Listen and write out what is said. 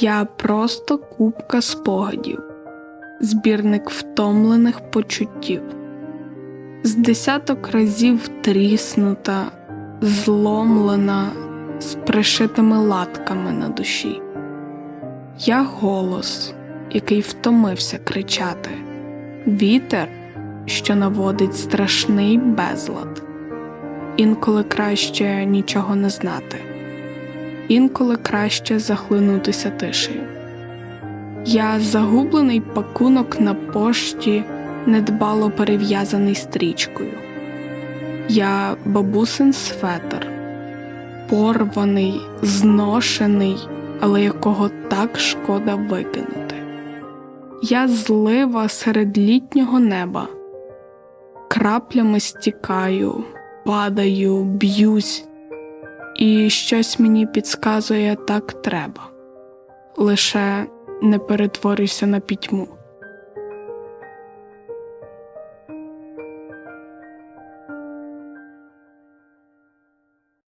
Я просто купка спогадів, збірник втомлених почуттів, з десяток разів тріснута, зломлена, з пришитими латками на душі. Я голос, який втомився кричати, вітер, що наводить страшний безлад. Інколи краще нічого не знати, інколи краще захлинутися тишею. Я загублений пакунок на пошті, недбало перев'язаний стрічкою. Я бабусин светр, порваний, зношений, але якого так шкода викинути. Я злива серед літнього неба, краплями стікаю, падаю, б'юсь, і щось мені підсказує так треба. Лише не перетворюйся на пітьму.